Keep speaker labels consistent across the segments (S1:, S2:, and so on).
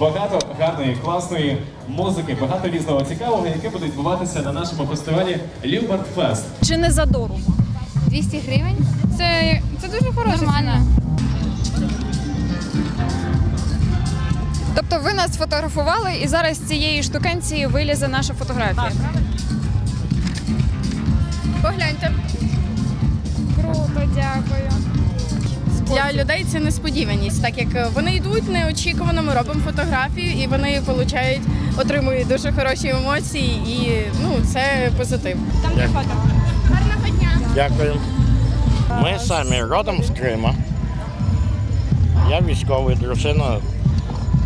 S1: багато гарної, класної музики, багато різного цікавого, яке буде відбуватися на нашому фестивалі Любард Фест.
S2: Чи не задорого?
S3: 200 гривень. Це, це дуже хороша ціна.
S2: Тобто ви нас фотографували і зараз з цієї штукенції вилізе наша фотографія.
S3: Погляньте.
S2: Круто, дякую.
S4: Для людей це несподіваність, так як вони йдуть неочікувано, ми робимо фотографію і вони получають, отримують дуже хороші емоції, і ну це позитив. Там де фото. Гарного дня.
S5: Дякую. Ми самі родом з Крима. Я військовий, дружина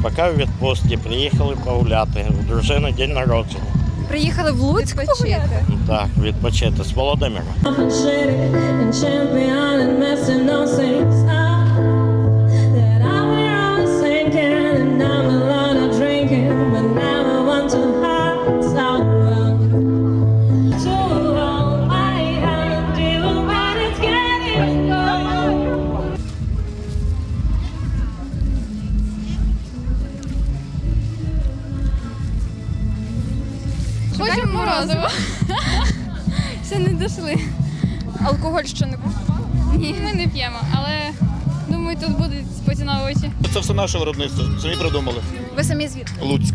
S5: поки в відпустці, приїхали погуляти. У дружини день народження.
S2: Приїхали в Луцьк погуляти?
S5: Так, відпочити з Володимира.
S3: Хочемо. Ще не дійшли.
S2: Алкоголь ще не куштували?
S3: Ні, ми не п'ємо, але думаю, тут будуть поціновувачі.
S6: Це все наше виробництво. Самі придумали.
S2: Ви самі звідки?
S6: Луцьк.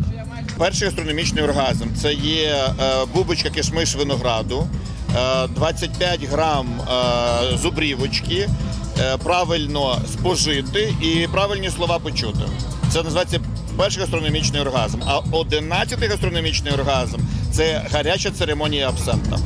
S6: Перший гастрономічний оргазм це є е, бубочка кишмиш винограду, е, 25 грам е, зубрівочки, е, правильно спожити і правильні слова почути. Це називається перший гастрономічний оргазм. А одинадцятий гастрономічний оргазм це гаряча церемонія абсента.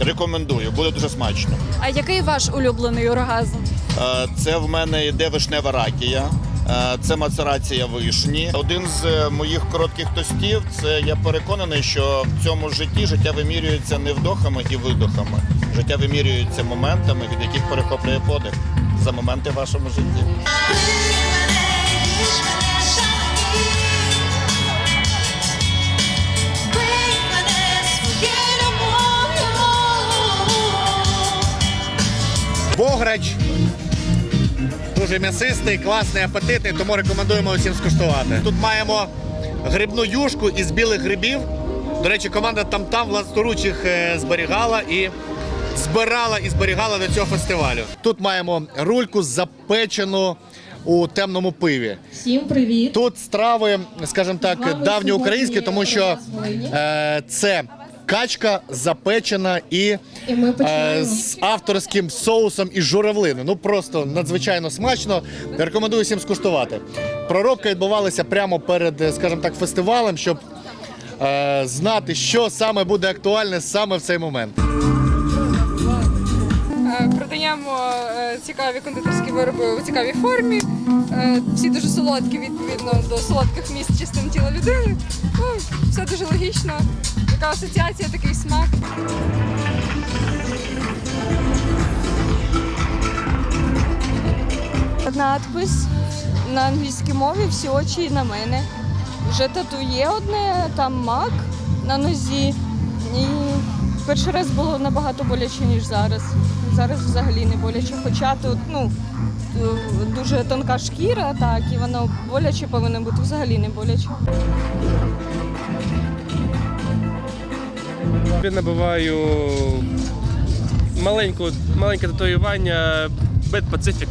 S6: Рекомендую, буде дуже смачно.
S2: А який ваш улюблений оргазм?
S6: Е, Це в мене йде вишнева ракія. Е, Це мацерація вишні. Один з е, моїх коротких тостів. Це я переконаний, що в цьому житті життя вимірюється не вдохами і видохами. Життя вимірюється моментами, від яких перехоплює подих за моменти в вашому житті.
S7: Бограч. Дуже м'ясистий, класний, апетитний, тому рекомендуємо усім скуштувати. Тут маємо грибну юшку із білих грибів. До речі, команда там-там власноруч їх е, зберігала і збирала і зберігала до цього фестивалю. Тут маємо рульку запечену у темному пиві.
S8: Всім привіт!
S7: Тут страви, скажімо так, давньоукраїнські, тому що е, це качка запечена і,
S8: І ми
S7: е,
S8: починаємо.
S7: з авторським соусом із журавлини. Ну просто надзвичайно смачно. Рекомендую всім скуштувати. Проробка відбувалася прямо перед, е, скажімо так, фестивалем, щоб е, знати, що саме буде актуальне саме в цей момент.
S9: Е, Продаємо е, цікаві кондитерські вироби у цікавій формі. Всі дуже солодкі, відповідно до солодких місць частин тіла людини. Ну, все дуже логічно. Така асоціація, такий смак.
S10: Надпис на англійській мові всі очі на мене. Вже тату є одне, там мак на нозі. І перший раз було набагато боляче, ніж зараз. Зараз взагалі не боляче. Хоча тут ну, дуже тонка шкіра, так, і воно боляче повинно бути взагалі не боляче.
S11: Я набиваю маленьку, маленьке татуювання Bad Pacific.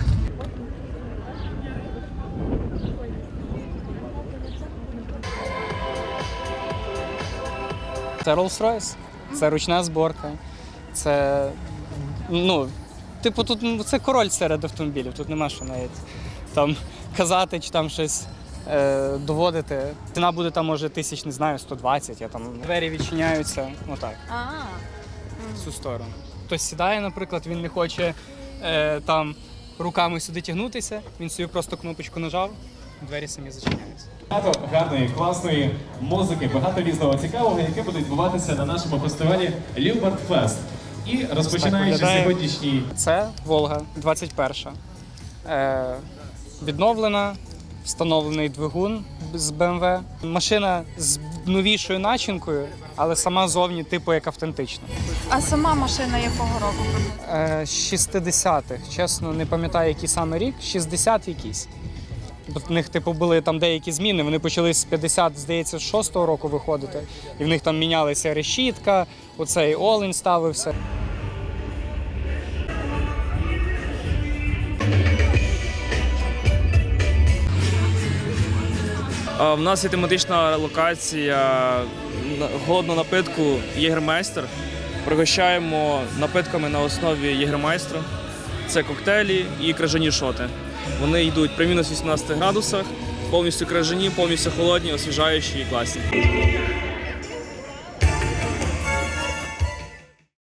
S12: Це Rolls-Royce, це ручна зборка. Це ну, типу, тут ну, це король серед автомобілів, тут нема що навіть там казати чи там щось е, доводити. Ціна буде там, може, тисяч, не знаю, 120, я там двері відчиняються, отак, в цю сторону. Хтось сідає, наприклад, він не хоче е, там руками сюди тягнутися, він собі просто кнопочку нажав, двері самі зачиняються.
S1: Багато гарної, класної музики, багато різного цікавого, яке буде відбуватися на нашому фестивалі Любард Фест. І розпочинаючи
S12: виглядає.
S1: сьогоднішній
S12: Це Волга 21. Е, відновлена, встановлений двигун з BMW. Машина з новішою начинкою, але сама зовні типу як автентична.
S2: А сама машина якого року?
S12: Е, з 60-х, чесно, не пам'ятаю, який саме рік, 60 якийсь. Бо в них, типу, були там деякі зміни. Вони почали з 50, здається, з 6-го року виходити. І в них там мінялися решітка, оцей олень ставився.
S11: В нас є тематична локація голодного напитку Єгермейстер. Пригощаємо напитками на основі Єгермейстера. Це коктейлі і крижані шоти. Вони йдуть при мінус 18 градусах, повністю крижані, повністю холодні, освіжаючі і класні.